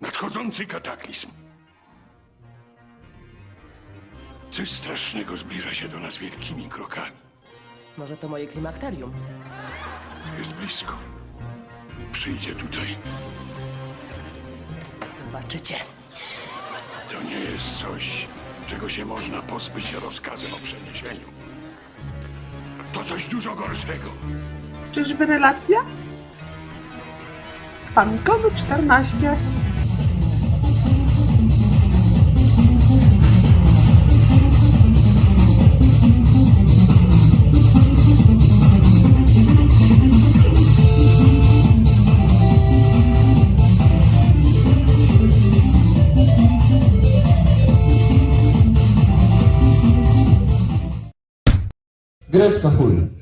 Nadchodzący kataklizm. Coś strasznego zbliża się do nas wielkimi krokami. Może to moje klimakterium? Jest blisko. Przyjdzie tutaj. Zobaczycie. To nie jest coś, czego się można pozbyć rozkazem o przeniesieniu. To coś dużo gorszego. Czyżby relacja? Spamikowy 14. Graceful